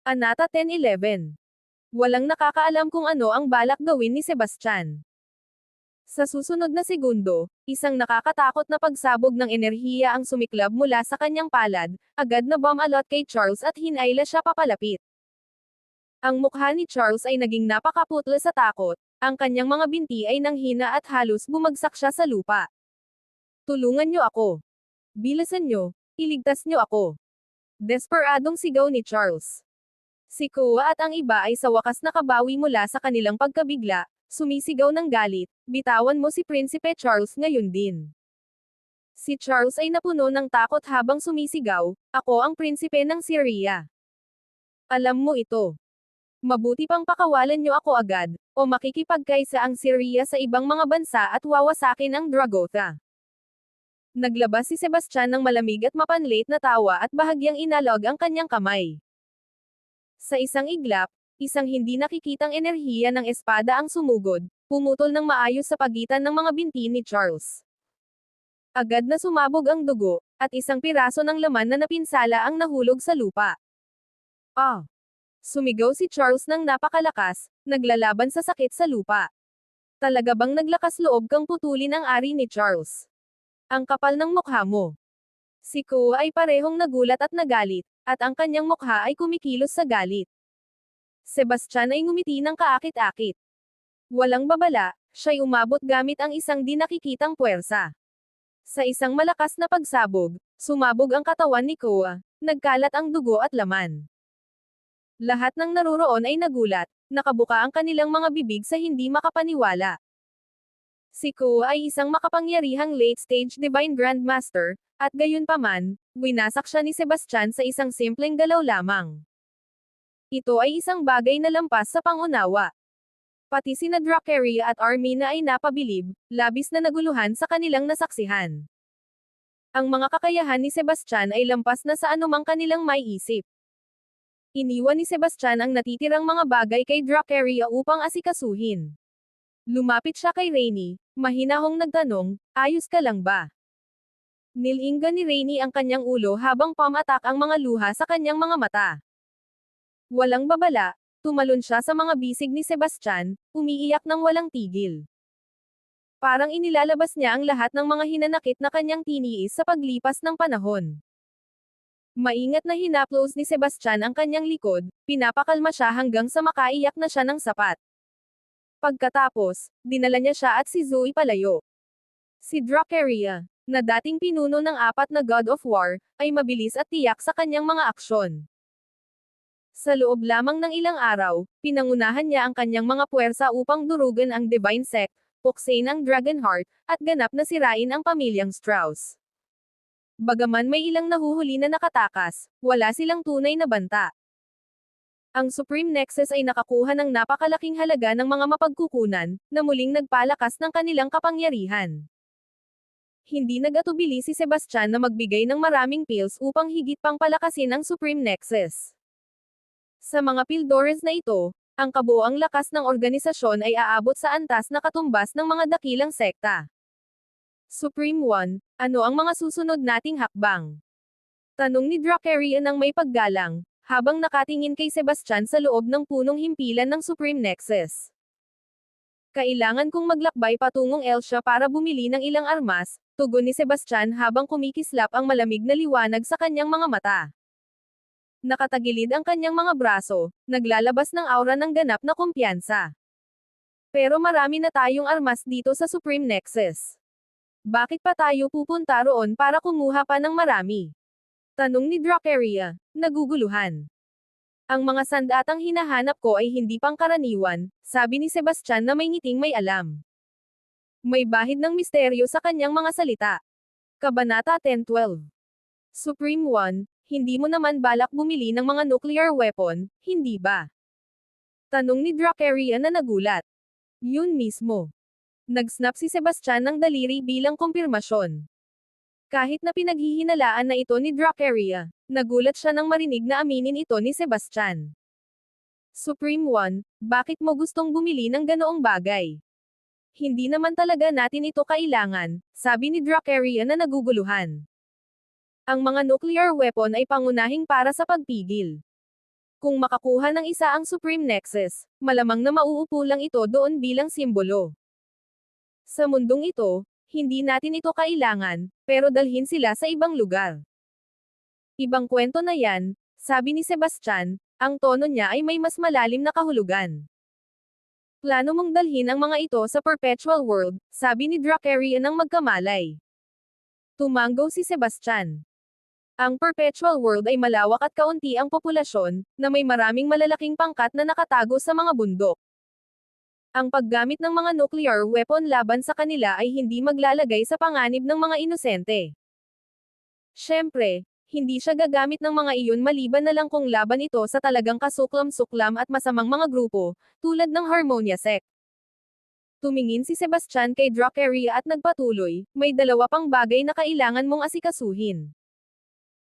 Anata 1011. Walang nakakaalam kung ano ang balak gawin ni Sebastian. Sa susunod na segundo, isang nakakatakot na pagsabog ng enerhiya ang sumiklab mula sa kanyang palad, agad na bumalot kay Charles at hinayla siya papalapit. Ang mukha ni Charles ay naging napakaputla sa takot, ang kanyang mga binti ay nanghina at halos bumagsak siya sa lupa. Tulungan niyo ako. Bilisan niyo, iligtas niyo ako. Desperadong sigaw ni Charles. Si Koa at ang iba ay sa wakas nakabawi mula sa kanilang pagkabigla, sumisigaw ng galit, bitawan mo si Prinsipe Charles ngayon din. Si Charles ay napuno ng takot habang sumisigaw, ako ang prinsipe ng Syria. Alam mo ito. Mabuti pang pakawalan niyo ako agad, o makikipagkaisa ang Syria sa ibang mga bansa at wawasakin ang Dragotha. Naglabas si Sebastian ng malamig at mapanlit na tawa at bahagyang inalog ang kanyang kamay. Sa isang iglap, isang hindi nakikitang enerhiya ng espada ang sumugod, pumutol ng maayos sa pagitan ng mga binti ni Charles. Agad na sumabog ang dugo, at isang piraso ng laman na napinsala ang nahulog sa lupa. Ah! Sumigaw si Charles ng napakalakas, naglalaban sa sakit sa lupa. Talaga bang naglakas loob kang putulin ang ari ni Charles? Ang kapal ng mukha mo. Si Ko ay parehong nagulat at nagalit, at ang kanyang mukha ay kumikilos sa galit. Sebastian ay ngumiti ng kaakit-akit. Walang babala, siya'y umabot gamit ang isang di nakikitang puwersa. Sa isang malakas na pagsabog, sumabog ang katawan ni Koa, nagkalat ang dugo at laman. Lahat ng naruroon ay nagulat, nakabuka ang kanilang mga bibig sa hindi makapaniwala. Si Ko ay isang makapangyarihang late-stage Divine Grandmaster, at gayunpaman, winasak siya ni Sebastian sa isang simpleng galaw lamang. Ito ay isang bagay na lampas sa pangunawa. Pati sina Dracaria at Armina ay napabilib, labis na naguluhan sa kanilang nasaksihan. Ang mga kakayahan ni Sebastian ay lampas na sa anumang kanilang may isip. Iniwan ni Sebastian ang natitirang mga bagay kay Dracaria upang asikasuhin. Lumapit siya kay Rainy, mahinahong nagtanong, ayos ka lang ba? Nilingga ni Rainy ang kanyang ulo habang pamatak ang mga luha sa kanyang mga mata. Walang babala, tumalon siya sa mga bisig ni Sebastian, umiiyak ng walang tigil. Parang inilalabas niya ang lahat ng mga hinanakit na kanyang tiniis sa paglipas ng panahon. Maingat na hinaplos ni Sebastian ang kanyang likod, pinapakalma siya hanggang sa makaiyak na siya ng sapat. Pagkatapos, dinala niya siya at si Zoe palayo. Si Dracaria, na dating pinuno ng apat na God of War, ay mabilis at tiyak sa kanyang mga aksyon. Sa loob lamang ng ilang araw, pinangunahan niya ang kanyang mga puwersa upang durugan ang Divine Sect, puksain ang Dragonheart, at ganap na sirain ang pamilyang Strauss. Bagaman may ilang nahuhuli na nakatakas, wala silang tunay na banta. Ang Supreme Nexus ay nakakuha ng napakalaking halaga ng mga mapagkukunan, na muling nagpalakas ng kanilang kapangyarihan. Hindi nagatubili si Sebastian na magbigay ng maraming pills upang higit pang palakasin ang Supreme Nexus. Sa mga pildores na ito, ang kabuoang lakas ng organisasyon ay aabot sa antas na katumbas ng mga dakilang sekta. Supreme One, ano ang mga susunod nating hakbang? Tanong ni Dracaria ng may paggalang, habang nakatingin kay Sebastian sa loob ng punong himpilan ng Supreme Nexus. Kailangan kong maglakbay patungong Elsia para bumili ng ilang armas, tugon ni Sebastian habang kumikislap ang malamig na liwanag sa kanyang mga mata. Nakatagilid ang kanyang mga braso, naglalabas ng aura ng ganap na kumpiyansa. Pero marami na tayong armas dito sa Supreme Nexus. Bakit pa tayo pupunta roon para kumuha pa ng marami? Tanong ni Dracaria, naguguluhan. Ang mga sandatang hinahanap ko ay hindi pangkaraniwan, sabi ni Sebastian na may ngiting may alam. May bahid ng misteryo sa kanyang mga salita. Kabanata 1012 Supreme One, hindi mo naman balak bumili ng mga nuclear weapon, hindi ba? Tanong ni Dracaria na nagulat. Yun mismo. Nagsnap si Sebastian ng daliri bilang kumpirmasyon. Kahit na pinaghihinalaan na ito ni Dracaria, nagulat siya nang marinig na aminin ito ni Sebastian. Supreme One, bakit mo gustong bumili ng ganoong bagay? Hindi naman talaga natin ito kailangan, sabi ni Dracaria na naguguluhan. Ang mga nuclear weapon ay pangunahing para sa pagpigil. Kung makakuha ng isa ang Supreme Nexus, malamang na mauupo lang ito doon bilang simbolo. Sa mundong ito, hindi natin ito kailangan, pero dalhin sila sa ibang lugar. Ibang kwento na yan, sabi ni Sebastian, ang tono niya ay may mas malalim na kahulugan. Plano mong dalhin ang mga ito sa perpetual world, sabi ni Dracaria ng magkamalay. Tumango si Sebastian. Ang perpetual world ay malawak at kaunti ang populasyon, na may maraming malalaking pangkat na nakatago sa mga bundok. Ang paggamit ng mga nuclear weapon laban sa kanila ay hindi maglalagay sa panganib ng mga inosente. Siyempre, hindi siya gagamit ng mga iyon maliban na lang kung laban ito sa talagang kasuklam-suklam at masamang mga grupo, tulad ng Harmonia Sect. Tumingin si Sebastian kay Dracaria at nagpatuloy, may dalawa pang bagay na kailangan mong asikasuhin.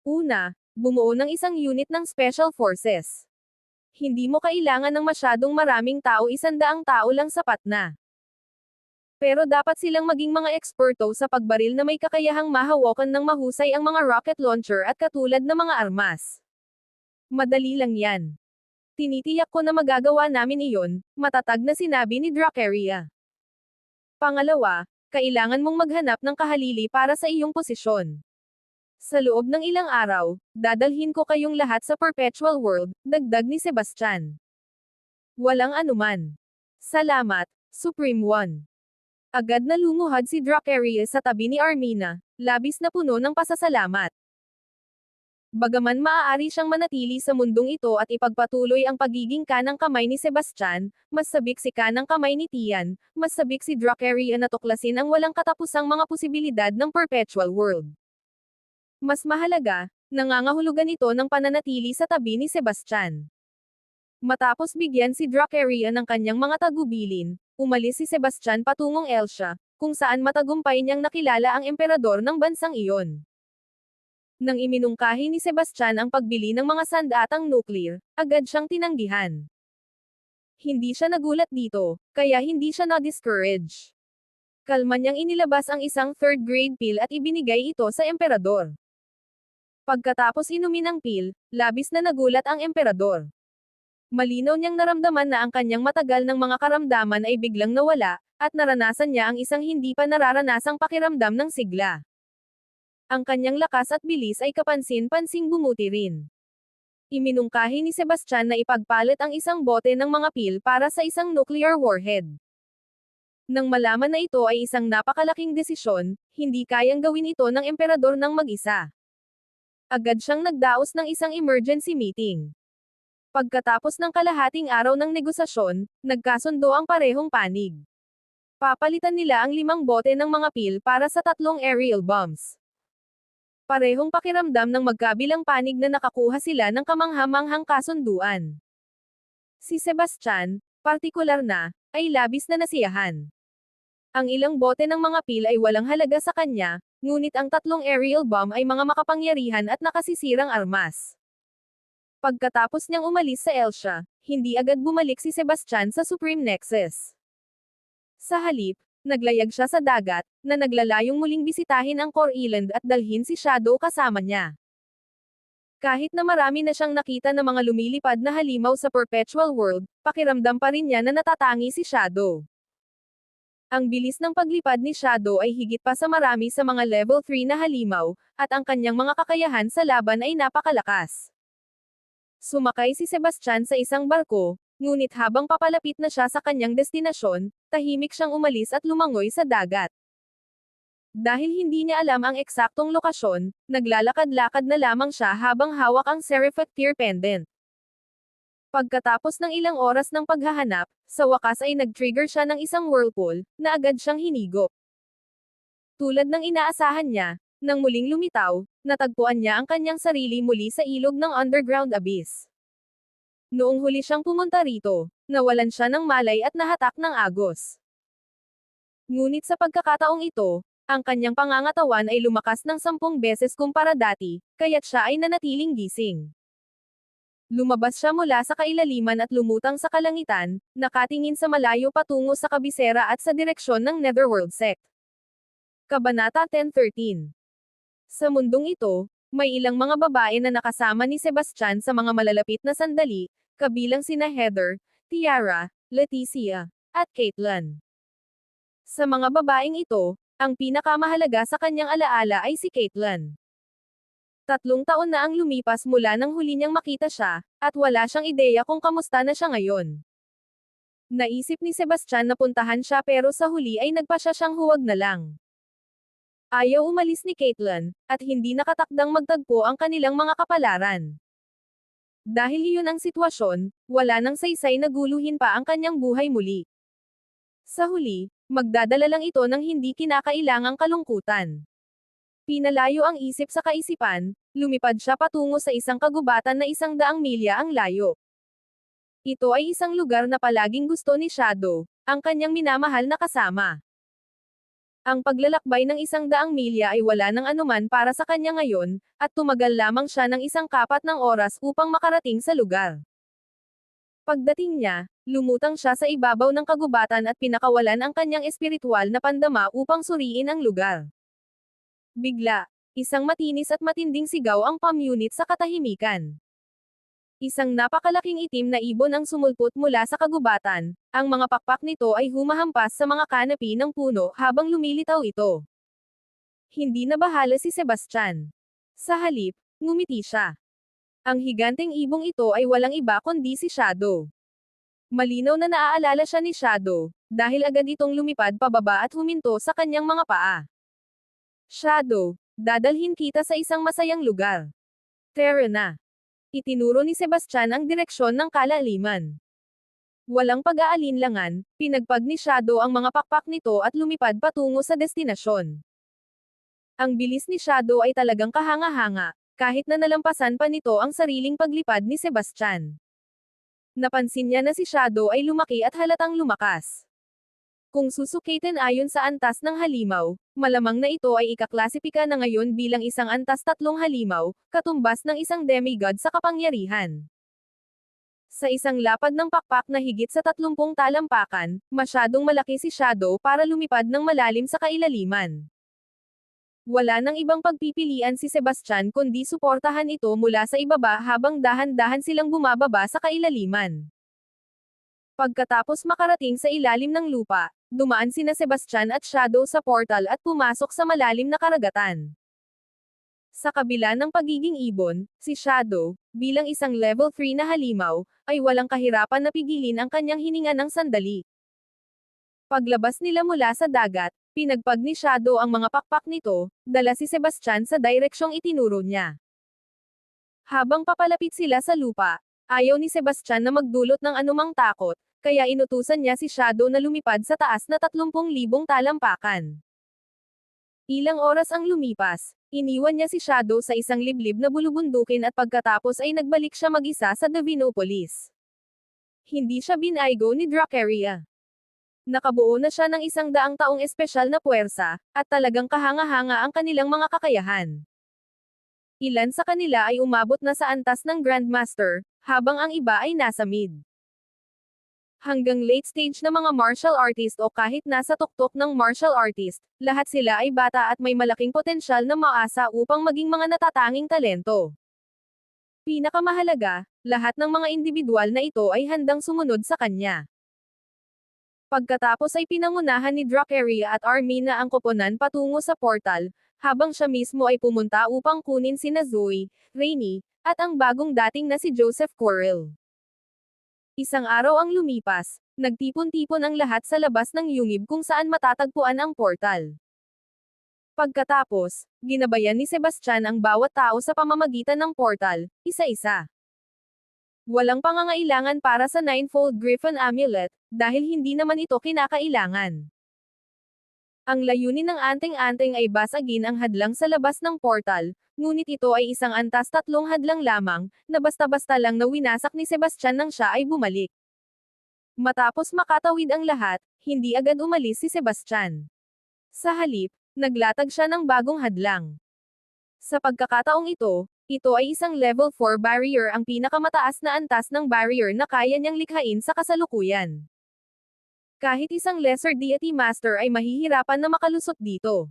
Una, bumuo ng isang unit ng Special Forces. Hindi mo kailangan ng masyadong maraming tao isandaang tao lang sapat na. Pero dapat silang maging mga eksperto sa pagbaril na may kakayahang mahawakan ng mahusay ang mga rocket launcher at katulad na mga armas. Madali lang yan. Tinitiyak ko na magagawa namin iyon, matatag na sinabi ni Dracaria. Pangalawa, kailangan mong maghanap ng kahalili para sa iyong posisyon. Sa loob ng ilang araw, dadalhin ko kayong lahat sa perpetual world, dagdag ni Sebastian. Walang anuman. Salamat, Supreme One. Agad na lumuhad si Dracaria sa tabi ni Armina, labis na puno ng pasasalamat. Bagaman maaari siyang manatili sa mundong ito at ipagpatuloy ang pagiging kanang kamay ni Sebastian, mas sabik si kanang kamay ni Tian, mas sabik si Dracaria na tuklasin ang walang katapusang mga posibilidad ng perpetual world. Mas mahalaga, nangangahulugan ito ng pananatili sa tabi ni Sebastian. Matapos bigyan si Dracaria ng kanyang mga tagubilin, umalis si Sebastian patungong Elsia, kung saan matagumpay niyang nakilala ang emperador ng bansang iyon. Nang iminungkahi ni Sebastian ang pagbili ng mga sandatang nuclear, agad siyang tinanggihan. Hindi siya nagulat dito, kaya hindi siya na-discourage. Kalma niyang inilabas ang isang third-grade pill at ibinigay ito sa emperador. Pagkatapos inumin ang pil, labis na nagulat ang emperador. Malinaw niyang naramdaman na ang kanyang matagal ng mga karamdaman ay biglang nawala, at naranasan niya ang isang hindi pa nararanasang pakiramdam ng sigla. Ang kanyang lakas at bilis ay kapansin-pansing bumuti rin. Iminungkahi ni Sebastian na ipagpalit ang isang bote ng mga pil para sa isang nuclear warhead. Nang malaman na ito ay isang napakalaking desisyon, hindi kayang gawin ito ng emperador ng mag-isa. Agad siyang nagdaos ng isang emergency meeting. Pagkatapos ng kalahating araw ng negosasyon, nagkasundo ang parehong panig. Papalitan nila ang limang bote ng mga pil para sa tatlong aerial bombs. Parehong pakiramdam ng magkabilang panig na nakakuha sila ng kamanghamanghang kasunduan. Si Sebastian, partikular na, ay labis na nasiyahan. Ang ilang bote ng mga pil ay walang halaga sa kanya, ngunit ang tatlong aerial bomb ay mga makapangyarihan at nakasisirang armas. Pagkatapos niyang umalis sa Elsia, hindi agad bumalik si Sebastian sa Supreme Nexus. Sa halip, naglayag siya sa dagat, na naglalayong muling bisitahin ang Core Island at dalhin si Shadow kasama niya. Kahit na marami na siyang nakita na mga lumilipad na halimaw sa Perpetual World, pakiramdam pa rin niya na natatangi si Shadow. Ang bilis ng paglipad ni Shadow ay higit pa sa marami sa mga level 3 na halimaw, at ang kanyang mga kakayahan sa laban ay napakalakas. Sumakay si Sebastian sa isang barko, ngunit habang papalapit na siya sa kanyang destinasyon, tahimik siyang umalis at lumangoy sa dagat. Dahil hindi niya alam ang eksaktong lokasyon, naglalakad-lakad na lamang siya habang hawak ang Serifactir pendant. Pagkatapos ng ilang oras ng paghahanap, sa wakas ay nag-trigger siya ng isang whirlpool, na agad siyang hinigop. Tulad ng inaasahan niya, nang muling lumitaw, natagpuan niya ang kanyang sarili muli sa ilog ng underground abyss. Noong huli siyang pumunta rito, nawalan siya ng malay at nahatak ng agos. Ngunit sa pagkakataong ito, ang kanyang pangangatawan ay lumakas ng sampung beses kumpara dati, kaya't siya ay nanatiling gising. Lumabas siya mula sa kailaliman at lumutang sa kalangitan, nakatingin sa malayo patungo sa kabisera at sa direksyon ng Netherworld Sect. Kabanata 1013 Sa mundong ito, may ilang mga babae na nakasama ni Sebastian sa mga malalapit na sandali, kabilang sina Heather, Tiara, Leticia, at Caitlin. Sa mga babaeng ito, ang pinakamahalaga sa kanyang alaala ay si Caitlin. Tatlong taon na ang lumipas mula nang huli niyang makita siya, at wala siyang ideya kung kamusta na siya ngayon. Naisip ni Sebastian na puntahan siya pero sa huli ay nagpasya siyang huwag na lang. Ayaw umalis ni Caitlin, at hindi nakatakdang magtagpo ang kanilang mga kapalaran. Dahil iyon ang sitwasyon, wala nang saysay na guluhin pa ang kanyang buhay muli. Sa huli, magdadala lang ito ng hindi kinakailangang kalungkutan. Pinalayo ang isip sa kaisipan, lumipad siya patungo sa isang kagubatan na isang daang milya ang layo. Ito ay isang lugar na palaging gusto ni Shadow, ang kanyang minamahal na kasama. Ang paglalakbay ng isang daang milya ay wala ng anuman para sa kanya ngayon, at tumagal lamang siya ng isang kapat ng oras upang makarating sa lugar. Pagdating niya, lumutang siya sa ibabaw ng kagubatan at pinakawalan ang kanyang espiritual na pandama upang suriin ang lugar. Bigla, isang matinis at matinding sigaw ang pamunit sa katahimikan. Isang napakalaking itim na ibon ang sumulpot mula sa kagubatan, ang mga pakpak nito ay humahampas sa mga kanapi ng puno habang lumilitaw ito. Hindi na bahala si Sebastian. Sa halip, ngumiti siya. Ang higanteng ibong ito ay walang iba kundi si Shadow. Malinaw na naaalala siya ni Shadow, dahil agad itong lumipad pababa at huminto sa kanyang mga paa. Shadow, dadalhin kita sa isang masayang lugar. Tara na. Itinuro ni Sebastian ang direksyon ng kalaliman. Walang pag-aalinlangan, pinagpag ni Shadow ang mga pakpak nito at lumipad patungo sa destinasyon. Ang bilis ni Shadow ay talagang kahanga-hanga, kahit na nalampasan pa nito ang sariling paglipad ni Sebastian. Napansin niya na si Shadow ay lumaki at halatang lumakas. Kung susukitin ayon sa antas ng halimaw, malamang na ito ay ikaklasipika na ngayon bilang isang antas tatlong halimaw, katumbas ng isang demigod sa kapangyarihan. Sa isang lapad ng pakpak na higit sa tatlumpung talampakan, masyadong malaki si Shadow para lumipad ng malalim sa kailaliman. Wala nang ibang pagpipilian si Sebastian kundi suportahan ito mula sa ibaba habang dahan-dahan silang bumababa sa kailaliman. Pagkatapos makarating sa ilalim ng lupa, dumaan sina Sebastian at Shadow sa portal at pumasok sa malalim na karagatan. Sa kabila ng pagiging ibon, si Shadow, bilang isang level 3 na halimaw, ay walang kahirapan na pigilin ang kanyang hininga ng sandali. Paglabas nila mula sa dagat, pinagpag ni Shadow ang mga pakpak nito, dala si Sebastian sa direksyong itinuro niya. Habang papalapit sila sa lupa, ayaw ni Sebastian na magdulot ng anumang takot, kaya inutusan niya si Shadow na lumipad sa taas na 30,000 talampakan. Ilang oras ang lumipas, iniwan niya si Shadow sa isang liblib na bulubundukin at pagkatapos ay nagbalik siya mag-isa sa Davinopolis. Hindi siya binaygo ni Dracaria. Nakabuo na siya ng isang daang taong espesyal na puwersa, at talagang kahanga-hanga ang kanilang mga kakayahan. Ilan sa kanila ay umabot na sa antas ng Grandmaster, habang ang iba ay nasa mid hanggang late stage na mga martial artist o kahit nasa tuktok ng martial artist, lahat sila ay bata at may malaking potensyal na maasa upang maging mga natatanging talento. Pinakamahalaga, lahat ng mga individual na ito ay handang sumunod sa kanya. Pagkatapos ay pinangunahan ni Dracaria at Armina ang koponan patungo sa portal, habang siya mismo ay pumunta upang kunin sina Zoe, Rainy, at ang bagong dating na si Joseph Quarrel. Isang araw ang lumipas, nagtipon-tipon ang lahat sa labas ng yungib kung saan matatagpuan ang portal. Pagkatapos, ginabayan ni Sebastian ang bawat tao sa pamamagitan ng portal, isa-isa. Walang pangangailangan para sa Ninefold Griffin Amulet, dahil hindi naman ito kinakailangan. Ang layunin ng anting-anting ay basagin ang hadlang sa labas ng portal, ngunit ito ay isang antas tatlong hadlang lamang, na basta-basta lang na winasak ni Sebastian nang siya ay bumalik. Matapos makatawid ang lahat, hindi agad umalis si Sebastian. Sa halip, naglatag siya ng bagong hadlang. Sa pagkakataong ito, ito ay isang level 4 barrier ang pinakamataas na antas ng barrier na kaya niyang likhain sa kasalukuyan. Kahit isang lesser deity master ay mahihirapan na makalusot dito.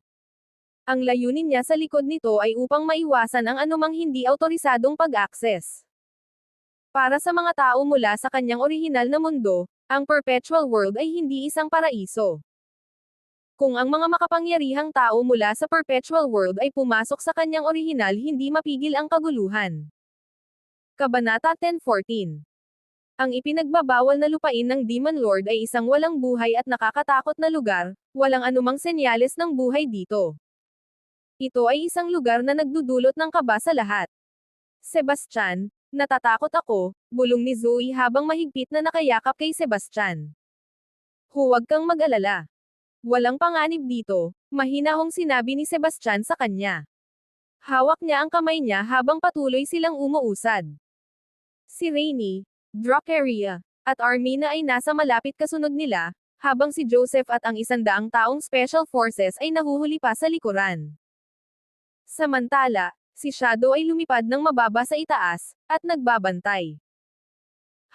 Ang layunin niya sa likod nito ay upang maiwasan ang anumang hindi autorisadong pag-access. Para sa mga tao mula sa kanyang orihinal na mundo, ang perpetual world ay hindi isang paraiso. Kung ang mga makapangyarihang tao mula sa perpetual world ay pumasok sa kanyang orihinal hindi mapigil ang kaguluhan. Kabanata 10.14 Ang ipinagbabawal na lupain ng Demon Lord ay isang walang buhay at nakakatakot na lugar, walang anumang senyales ng buhay dito. Ito ay isang lugar na nagdudulot ng kaba sa lahat. Sebastian, natatakot ako, bulong ni Zoe habang mahigpit na nakayakap kay Sebastian. Huwag kang mag-alala. Walang panganib dito, mahinahong sinabi ni Sebastian sa kanya. Hawak niya ang kamay niya habang patuloy silang umuusad. Si Rainy, Dracaria, at Armina ay nasa malapit kasunod nila, habang si Joseph at ang isandaang taong Special Forces ay nahuhuli pa sa likuran. Samantala, si Shadow ay lumipad ng mababa sa itaas, at nagbabantay.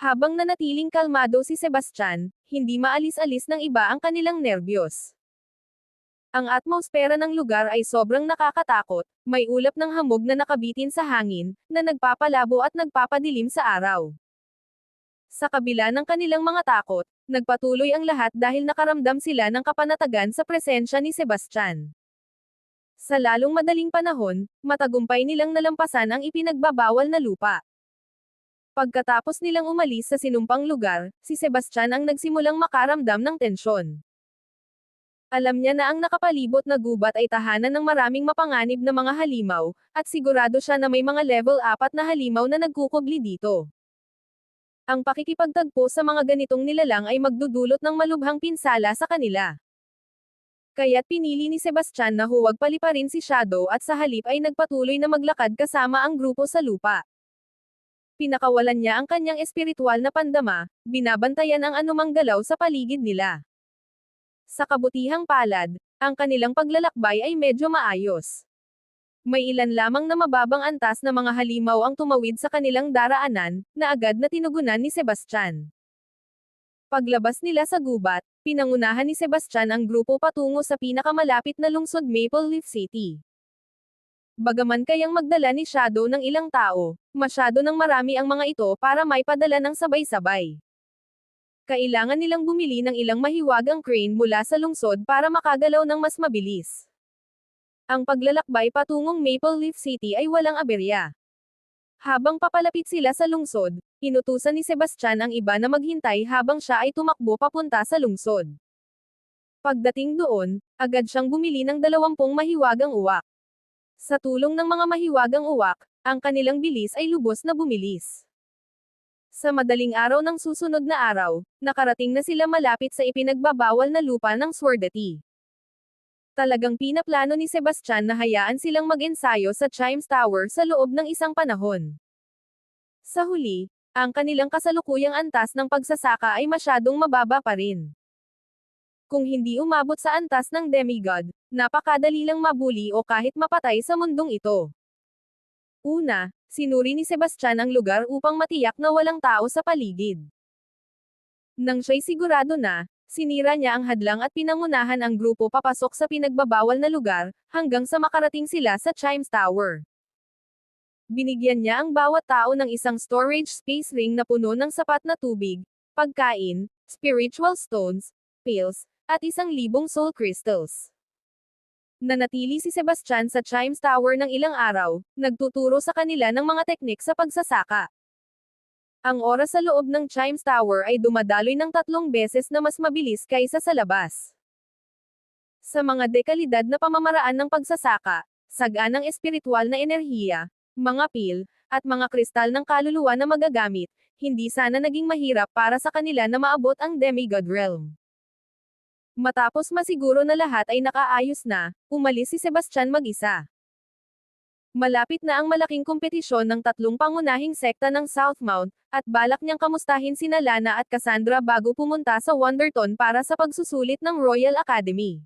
Habang nanatiling kalmado si Sebastian, hindi maalis-alis ng iba ang kanilang nerbiyos. Ang atmosfera ng lugar ay sobrang nakakatakot, may ulap ng hamog na nakabitin sa hangin, na nagpapalabo at nagpapadilim sa araw. Sa kabila ng kanilang mga takot, nagpatuloy ang lahat dahil nakaramdam sila ng kapanatagan sa presensya ni Sebastian. Sa lalong madaling panahon, matagumpay nilang nalampasan ang ipinagbabawal na lupa. Pagkatapos nilang umalis sa sinumpang lugar, si Sebastian ang nagsimulang makaramdam ng tensyon. Alam niya na ang nakapalibot na gubat ay tahanan ng maraming mapanganib na mga halimaw, at sigurado siya na may mga level 4 na halimaw na nagkukubli dito. Ang pakikipagtagpo sa mga ganitong nilalang ay magdudulot ng malubhang pinsala sa kanila. Kaya't pinili ni Sebastian na huwag paliparin si Shadow at sa halip ay nagpatuloy na maglakad kasama ang grupo sa lupa. Pinakawalan niya ang kanyang espiritual na pandama, binabantayan ang anumang galaw sa paligid nila. Sa kabutihang palad, ang kanilang paglalakbay ay medyo maayos. May ilan lamang na mababang antas na mga halimaw ang tumawid sa kanilang daraanan, na agad na tinugunan ni Sebastian. Paglabas nila sa gubat, pinangunahan ni Sebastian ang grupo patungo sa pinakamalapit na lungsod Maple Leaf City. Bagaman kayang magdala ni Shadow ng ilang tao, masyado ng marami ang mga ito para may padala ng sabay-sabay. Kailangan nilang bumili ng ilang mahiwagang crane mula sa lungsod para makagalaw ng mas mabilis. Ang paglalakbay patungong Maple Leaf City ay walang aberya. Habang papalapit sila sa lungsod, inutusan ni Sebastian ang iba na maghintay habang siya ay tumakbo papunta sa lungsod. Pagdating doon, agad siyang bumili ng dalawampung mahiwagang uwak. Sa tulong ng mga mahiwagang uwak, ang kanilang bilis ay lubos na bumilis. Sa madaling araw ng susunod na araw, nakarating na sila malapit sa ipinagbabawal na lupa ng Swordati. Talagang pinaplano ni Sebastian na hayaan silang mag-ensayo sa Chimes Tower sa loob ng isang panahon. Sa huli, ang kanilang kasalukuyang antas ng pagsasaka ay masyadong mababa pa rin. Kung hindi umabot sa antas ng demigod, napakadali lang mabuli o kahit mapatay sa mundong ito. Una, sinuri ni Sebastian ang lugar upang matiyak na walang tao sa paligid. Nang siya'y sigurado na, sinira niya ang hadlang at pinangunahan ang grupo papasok sa pinagbabawal na lugar, hanggang sa makarating sila sa Chimes Tower. Binigyan niya ang bawat tao ng isang storage space ring na puno ng sapat na tubig, pagkain, spiritual stones, pills, at isang libong soul crystals. Nanatili si Sebastian sa Chimes Tower ng ilang araw, nagtuturo sa kanila ng mga teknik sa pagsasaka. Ang oras sa loob ng Chimes Tower ay dumadaloy ng tatlong beses na mas mabilis kaysa sa labas. Sa mga dekalidad na pamamaraan ng pagsasaka, saganang espiritual na enerhiya, mga pil, at mga kristal ng kaluluwa na magagamit, hindi sana naging mahirap para sa kanila na maabot ang demigod realm. Matapos masiguro na lahat ay nakaayos na, umalis si Sebastian mag-isa. Malapit na ang malaking kompetisyon ng tatlong pangunahing sekta ng Southmount, at balak niyang kamustahin sina Lana at Cassandra bago pumunta sa Wonderton para sa pagsusulit ng Royal Academy.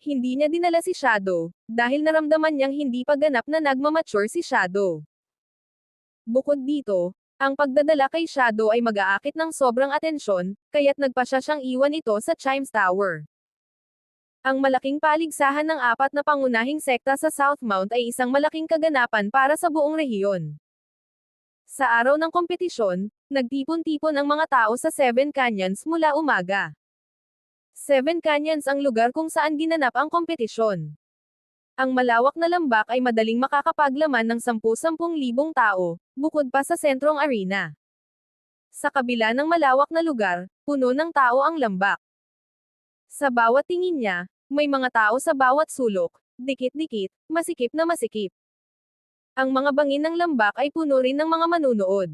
Hindi niya dinala si Shadow, dahil naramdaman niyang hindi pa ganap na nagmamature si Shadow. Bukod dito, ang pagdadala kay Shadow ay mag-aakit ng sobrang atensyon, kaya't nagpa siya siyang iwan ito sa Chimes Tower. Ang malaking paligsahan ng apat na pangunahing sekta sa Southmount ay isang malaking kaganapan para sa buong rehiyon. Sa araw ng kompetisyon, nagtipon-tipon ang mga tao sa Seven Canyons mula umaga. Seven Canyons ang lugar kung saan ginanap ang kompetisyon. Ang malawak na lambak ay madaling makakapaglaman ng 10-10,000 tao, bukod pa sa sentrong arena. Sa kabila ng malawak na lugar, puno ng tao ang lambak. Sa bawat tingin niya, may mga tao sa bawat sulok, dikit-dikit, masikip na masikip. Ang mga bangin ng lambak ay puno rin ng mga manunood.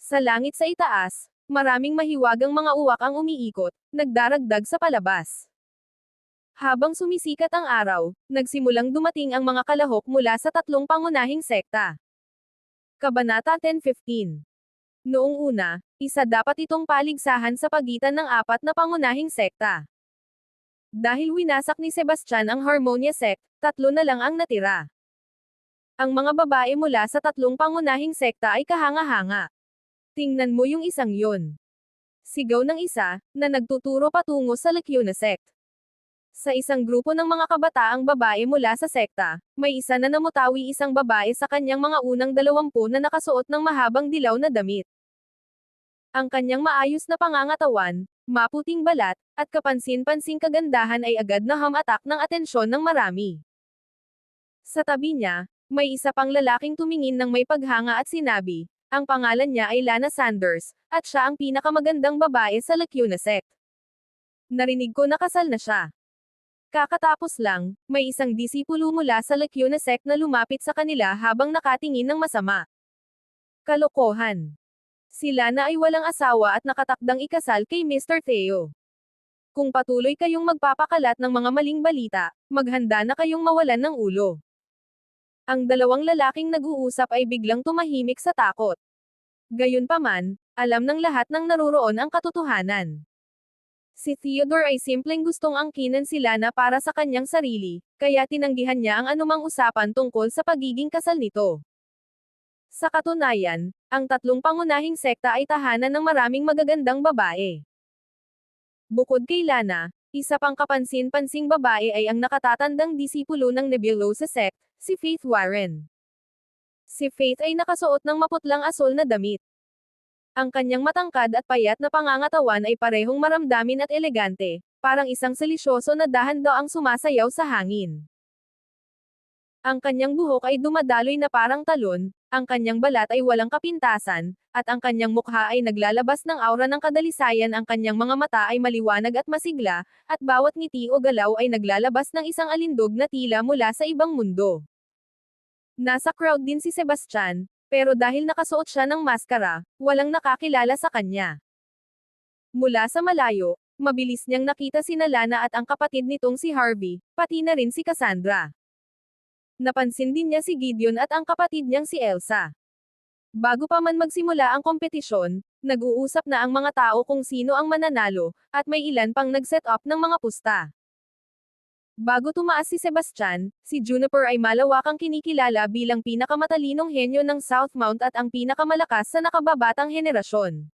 Sa langit sa itaas, maraming mahiwagang mga uwak ang umiikot, nagdaragdag sa palabas. Habang sumisikat ang araw, nagsimulang dumating ang mga kalahok mula sa tatlong pangunahing sekta. Kabanata 10.15 Noong una, isa dapat itong paligsahan sa pagitan ng apat na pangunahing sekta. Dahil winasak ni Sebastian ang Harmonia sect, tatlo na lang ang natira. Ang mga babae mula sa tatlong pangunahing sekta ay kahanga-hanga. Tingnan mo yung isang yun. Sigaw ng isa, na nagtuturo patungo sa Lacuna sect. Sa isang grupo ng mga kabataang babae mula sa sekta, may isa na namutawi isang babae sa kanyang mga unang dalawampu na nakasuot ng mahabang dilaw na damit. Ang kanyang maayos na pangangatawan, maputing balat, at kapansin-pansing kagandahan ay agad na hamatak ng atensyon ng marami. Sa tabi niya, may isa pang lalaking tumingin ng may paghanga at sinabi, ang pangalan niya ay Lana Sanders, at siya ang pinakamagandang babae sa Lacuna sect. Narinig ko na kasal na siya. Kakatapos lang, may isang disipulo mula sa Lacuna sect na lumapit sa kanila habang nakatingin ng masama. Kalokohan. Si Lana ay walang asawa at nakatakdang ikasal kay Mr. Theo. Kung patuloy kayong magpapakalat ng mga maling balita, maghanda na kayong mawalan ng ulo. Ang dalawang lalaking nag-uusap ay biglang tumahimik sa takot. Gayunpaman, alam ng lahat ng naruroon ang katotohanan. Si Theodore ay simpleng gustong angkinan si Lana para sa kanyang sarili, kaya tinanggihan niya ang anumang usapan tungkol sa pagiging kasal nito. Sa katunayan, ang tatlong pangunahing sekta ay tahanan ng maraming magagandang babae. Bukod kay Lana, isa pang kapansin-pansing babae ay ang nakatatandang disipulo ng Nebulosa sect, si Faith Warren. Si Faith ay nakasuot ng maputlang asol na damit. Ang kanyang matangkad at payat na pangangatawan ay parehong maramdamin at elegante, parang isang selisyoso na dahan-daw ang sumasayaw sa hangin. Ang kanyang buhok ay dumadaloy na parang talon, ang kanyang balat ay walang kapintasan, at ang kanyang mukha ay naglalabas ng aura ng kadalisayan ang kanyang mga mata ay maliwanag at masigla, at bawat ngiti o galaw ay naglalabas ng isang alindog na tila mula sa ibang mundo. Nasa crowd din si Sebastian, pero dahil nakasuot siya ng maskara, walang nakakilala sa kanya. Mula sa malayo, mabilis niyang nakita si Nalana at ang kapatid nitong si Harvey, pati na rin si Cassandra. Napansin din niya si Gideon at ang kapatid niyang si Elsa. Bago pa man magsimula ang kompetisyon, nag-uusap na ang mga tao kung sino ang mananalo, at may ilan pang nag-set up ng mga pusta. Bago tumaas si Sebastian, si Juniper ay malawakang kinikilala bilang pinakamatalinong henyo ng Southmount at ang pinakamalakas sa nakababatang henerasyon.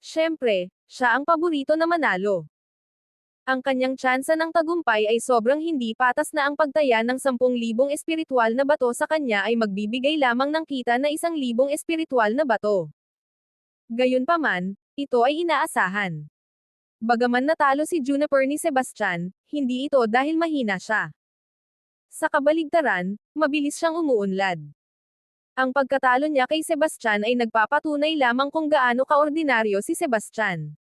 Siyempre, siya ang paborito na manalo. Ang kanyang tsansa ng tagumpay ay sobrang hindi patas na ang pagtaya ng 10,000 espiritual na bato sa kanya ay magbibigay lamang ng kita na 1,000 espiritual na bato. Gayunpaman, ito ay inaasahan. Bagaman natalo si Juniper ni Sebastian, hindi ito dahil mahina siya. Sa kabaligtaran, mabilis siyang umuunlad. Ang pagkatalo niya kay Sebastian ay nagpapatunay lamang kung gaano kaordinaryo si Sebastian.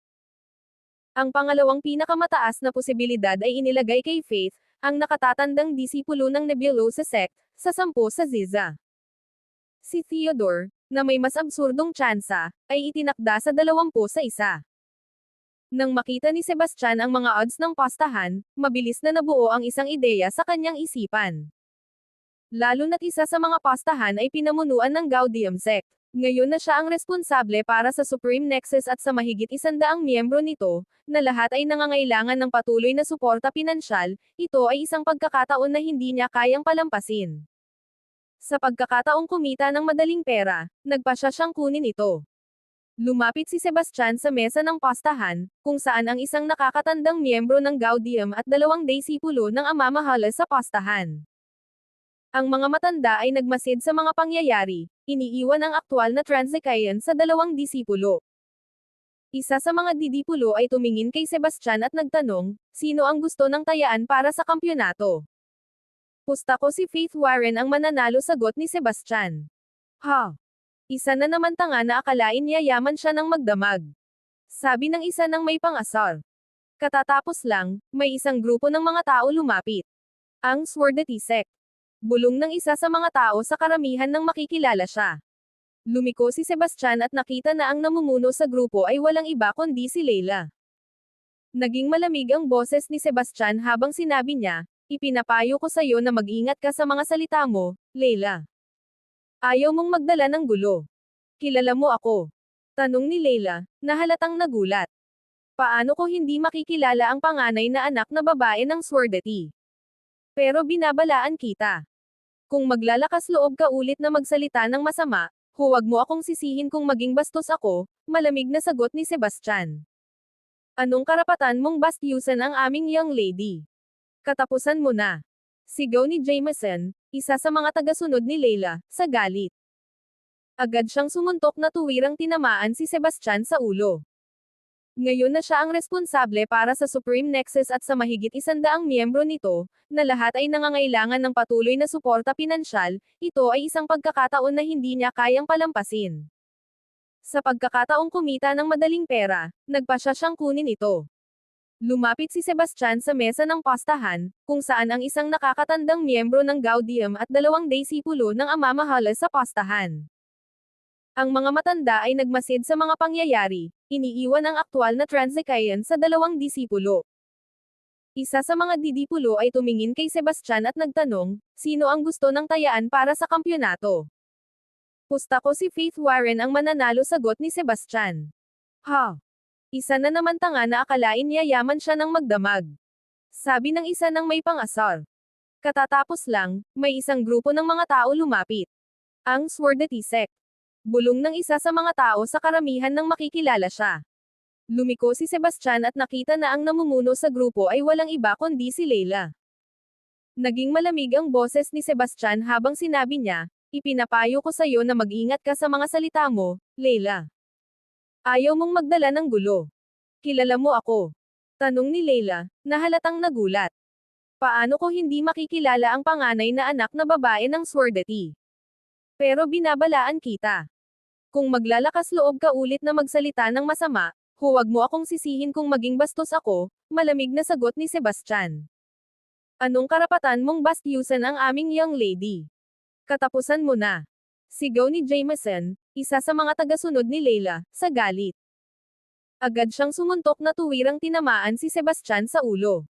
Ang pangalawang pinakamataas na posibilidad ay inilagay kay Faith, ang nakatatandang disipulo ng Nebulosa sect, sa sampu sa Ziza. Si Theodore, na may mas absurdong tsansa, ay itinakda sa dalawampu sa isa. Nang makita ni Sebastian ang mga odds ng pastahan, mabilis na nabuo ang isang ideya sa kanyang isipan. Lalo na't isa sa mga pastahan ay pinamunuan ng Gaudium sect. Ngayon na siya ang responsable para sa Supreme Nexus at sa mahigit isandaang miyembro nito, na lahat ay nangangailangan ng patuloy na suporta pinansyal, ito ay isang pagkakataon na hindi niya kayang palampasin. Sa pagkakataong kumita ng madaling pera, nagpa siya siyang kunin ito. Lumapit si Sebastian sa mesa ng pastahan, kung saan ang isang nakakatandang miyembro ng Gaudium at dalawang disipulo ng ama mahala sa pastahan. Ang mga matanda ay nagmasid sa mga pangyayari, iniiwan ang aktwal na Transikayan sa dalawang disipulo. Isa sa mga didipulo ay tumingin kay Sebastian at nagtanong, sino ang gusto ng tayaan para sa kampyonato? Pusta ko si Faith Warren ang mananalo sagot ni Sebastian. Ha? Isa na naman tanga na akalain yayaman siya ng magdamag. Sabi ng isa ng may pangasar. Katatapos lang, may isang grupo ng mga tao lumapit. Ang Swordati sect. Bulong ng isa sa mga tao sa karamihan nang makikilala siya. Lumiko si Sebastian at nakita na ang namumuno sa grupo ay walang iba kundi si Leila. Naging malamig ang boses ni Sebastian habang sinabi niya, ipinapayo ko sa iyo na mag-ingat ka sa mga salita mo, Leila. Ayaw mong magdala ng gulo. Kilala mo ako. Tanong ni Leila, na halatang nagulat. Paano ko hindi makikilala ang panganay na anak na babae ng Swordati? Pero binabalaan kita. Kung maglalakas loob ka ulit na magsalita ng masama, huwag mo akong sisihin kung maging bastos ako, malamig na sagot ni Sebastian. Anong karapatan mong bastyusan ang aming young lady? Katapusan mo na. Sigaw ni Jameson, isa sa mga tagasunod ni Leila, sa galit. Agad siyang sumuntok na tuwirang tinamaan si Sebastian sa ulo. Ngayon na siya ang responsable para sa Supreme Nexus at sa mahigit isandaang miyembro nito, na lahat ay nangangailangan ng patuloy na suporta pinansyal, ito ay isang pagkakataon na hindi niya kayang palampasin. Sa pagkakataong kumita ng madaling pera, nagpasya siyang kunin ito. Lumapit si Sebastian sa mesa ng pastahan, kung saan ang isang nakakatandang miyembro ng Gaudium at dalawang disipulo ng ama mahala sa pastahan. Ang mga matanda ay nagmasid sa mga pangyayari, iniiwan ang aktwal na Transikayan sa dalawang disipulo. Isa sa mga didipulo ay tumingin kay Sebastian at nagtanong, sino ang gusto ng tayaan para sa kampyonato? Pusta ko si Faith Warren ang mananalo sagot ni Sebastian. Ha? Isa na naman tanga na akalain yayaman siya ng magdamag. Sabi ng isa ng may pangasar. Katatapos lang, may isang grupo ng mga tao lumapit. Ang Swordati sect. Bulong ng isa sa mga tao sa karamihan nang makikilala siya. Lumiko si Sebastian at nakita na ang namumuno sa grupo ay walang iba kundi si Leila. Naging malamig ang boses ni Sebastian habang sinabi niya, ipinapayo ko sa iyo na mag-ingat ka sa mga salita mo, Leila. Ayaw mong magdala ng gulo. Kilala mo ako. Tanong ni Leila, na halatang nagulat. Paano ko hindi makikilala ang panganay na anak na babae ng Swordati? Pero binabalaan kita. Kung maglalakas loob ka ulit na magsalita ng masama, huwag mo akong sisihin kung maging bastos ako, malamig na sagot ni Sebastian. Anong karapatan mong bastyusan ang aming young lady? Katapusan mo na. Sigaw ni Jameson, isa sa mga tagasunod ni Leila, sa galit. Agad siyang sumuntok na tuwirang tinamaan si Sebastian sa ulo.